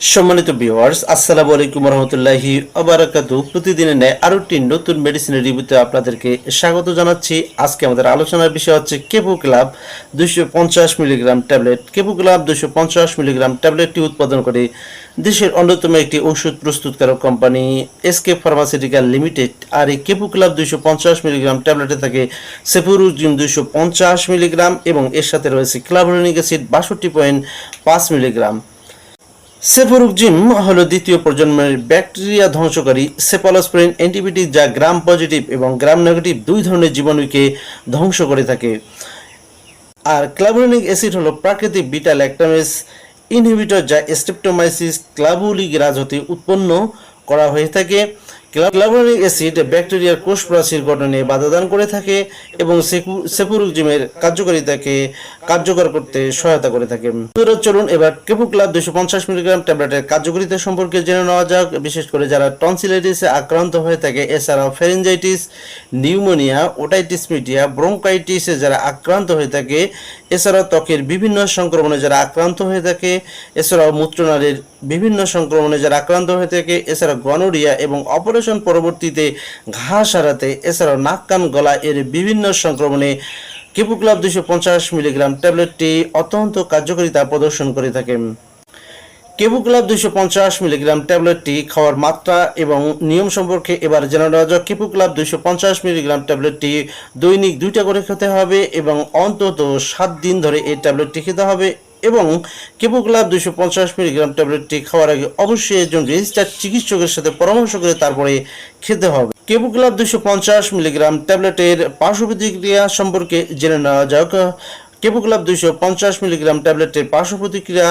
সম্মানিত ভিউয়ার্স আসসালামু আলাইকুম রহমতুল্লাহি আবারাকাতু প্রতিদিনের ন্যায় আরও একটি নতুন মেডিসিনের রিভিউতে আপনাদেরকে স্বাগত জানাচ্ছি। আজকে আমাদের আলোচনার বিষয় হচ্ছে কেপু ক্লাব দুশো মিলিগ্রাম ট্যাবলেট কেপু ক্লাব দুশো মিলিগ্রাম ট্যাবলেটটি উৎপাদন করে দেশের অন্যতম একটি ওষুধ প্রস্তুতকারক কোম্পানি এসকে ফার্মাসিউটিক্যাল লিমিটেড আর এই কেপু ক্লাব দুশো মিলিগ্রাম ট্যাবলেটে থাকে সেফুরুজিম দুশো মিলিগ্রাম এবং এর সাথে রয়েছে ক্লাভোলিনিক অ্যাসিড বাষট্টি পয়েন্ট পাঁচ মিলিগ্রাম সেফোরুকজিম হলো দ্বিতীয় প্রজন্মের ব্যাকটেরিয়া ধ্বংসকারী সেপালোস্প্রিন অ্যান্টিবায়োটিক যা গ্রাম পজিটিভ এবং গ্রাম নেগেটিভ দুই ধরনের জীবাণুকে ধ্বংস করে থাকে। আর ক্লাবুলিনিক অ্যাসিড হলো প্রাকৃতিক বিটা ল্যাকটামেস ইনহিবিটর যা স্টেপটোমাইসিস ক্লাবুলিক রাজ হতে উৎপন্ন করা হয়ে থাকে। ক্লাভোলিক অ্যাসিড ব্যাকটেরিয়ার কোষ প্রাচীর গঠনে বাধাদান করে থাকে এবং সেপুরুকজিমের কার্যকারিতাকে কার্যকর করতে সহায়তা করে থাকে। চলুন এবার কেপুক্লাব দুশো পঞ্চাশ মিলিগ্রাম ট্যাবলেটের কার্যকারিতা সম্পর্কে জেনে নেওয়া যাক। বিশেষ করে যারা টনসিলাইটিসে আক্রান্ত হয়ে থাকে, এছাড়াও ফেরেঞ্জাইটিস নিউমোনিয়া ওটাইটিস মিডিয়া ব্রঙ্কাইটিসে যারা আক্রান্ত হয়ে থাকে, এছাড়াও ত্বকের বিভিন্ন সংক্রমণে যারা আক্রান্ত হয়ে থাকে, এছাড়াও মূত্রনালীর বিভিন্ন সংক্রমণে যারা আক্রান্ত হয়ে থাকে এছাড়া গনোরিয়া এবং অপারেশন পরবর্তীতে ঘা সারাতে, এছাড়াও নাক, কান, গলা এর বিভিন্ন সংক্রমণে কেপুক্লাব দুশো পঞ্চাশ মিলিগ্রাম ট্যাবলেটটি অত্যন্ত কার্যকারিতা প্রদর্শন করে থাকে। কেপুক্লাব দুইশো পঞ্চাশ মিলিগ্রাম ট্যাবলেটটি খাওয়ার মাত্রা এবং নিয়ম সম্পর্কে এবার জেনে নেওয়া যাক। কেপুক্লাব দুশো পঞ্চাশ মিলিগ্রাম ট্যাবলেটটি দৈনিক দুইটা করে খেতে হবে এবং অন্তত সাত দিন ধরে এই ট্যাবলেটটি খেতে হবে। এবং কেপুক্লাব দুশো পঞ্চাশ মিলিগ্রাম ট্যাবলেটটি খাওয়ার আগে অবশ্যই একজন রেজিস্টার্ড চিকিৎসকের সাথে পরামর্শ করে তারপরে খেতে হবে। কেপুক্লাব দুশো পঞ্চাশ মিলিগ্রাম ট্যাবলেটের পার্শ্ব প্রতিক্রিয়া সম্পর্কে জেনে নেওয়া যাক। কেপুক্লাব দুশো পঞ্চাশ মিলিগ্রাম ট্যাবলেটের পার্শ্ব প্রতিক্রিয়া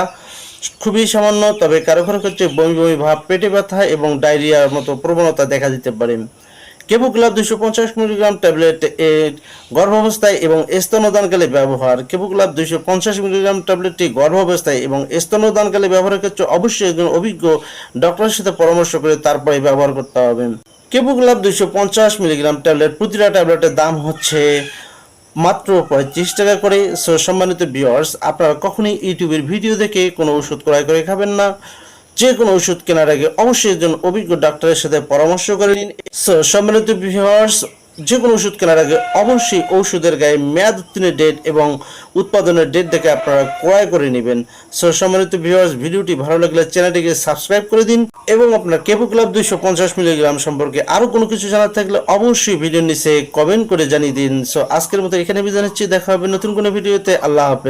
খুবই সামান্য, তবে কারও কারও ক্ষেত্রে বমি বমি ভাব, পেটে ব্যথা এবং ডায়রিয়ার মতো প্রবণতা দেখা দিতে পারে। কেবুক্লাব দুশো পঞ্চাশ মিলিগ্রাম ট্যাবলেট এর গর্ভাবস্থায় এবং স্তনদানকালে ব্যবহার। কেবুক্লাব দুশো পঞ্চাশ মিলিগ্রাম ট্যাবলেটটি গর্ভাবস্থায় এবং স্তনদানকালে ব্যবহারের ক্ষেত্রে অবশ্যই একজন অভিজ্ঞ ডক্টরের সাথে পরামর্শ করে তারপরে ব্যবহার করতে হবে। কেবুক্লাব দুশো পঞ্চাশ মিলিগ্রাম ট্যাবলেট প্রতিটা ট্যাবলেটের দাম হচ্ছে মাত্র পঁয়ত্রিশ টাকা করে। সম্মানিত বিয়ার্স আপনারা কখনোই ইউটিউবের ভিডিও দেখে কোনো ওষুধ ক্রয় করে খাবেন না। যে কোনো ওষুধ কেনার আগে অবশ্যই একজন অভিজ্ঞ ডাক্তারের সাথে পরামর্শ করে নিন। সম্মানিত ভিউয়ার্স যে কোনো ওষুধ কেনার আগে অবশ্যই ঔষধের গায়ে মেয়াদ উত্তীর্ণের ডেট এবং উৎপাদনের ডেট দেখে আপনারা ক্রয় করে নেবেন। সো সম্মানিত ভিউয়ার্স ভিডিওটি ভালো লাগলে চ্যানেলটিকে সাবস্ক্রাইব করে দিন এবং আপনার কেপো ক্লাব দুইশো পঞ্চাশ মিলিগ্রাম সম্পর্কে আরও কোনো কিছু জানার থাকলে অবশ্যই ভিডিওর নিচে কমেন্ট করে জানিয়ে দিন। সো আজকের মতো এখানে বিদায় নিচ্ছি। দেখা হবে নতুন কোনো ভিডিওতে। আল্লাহ হাফেজ।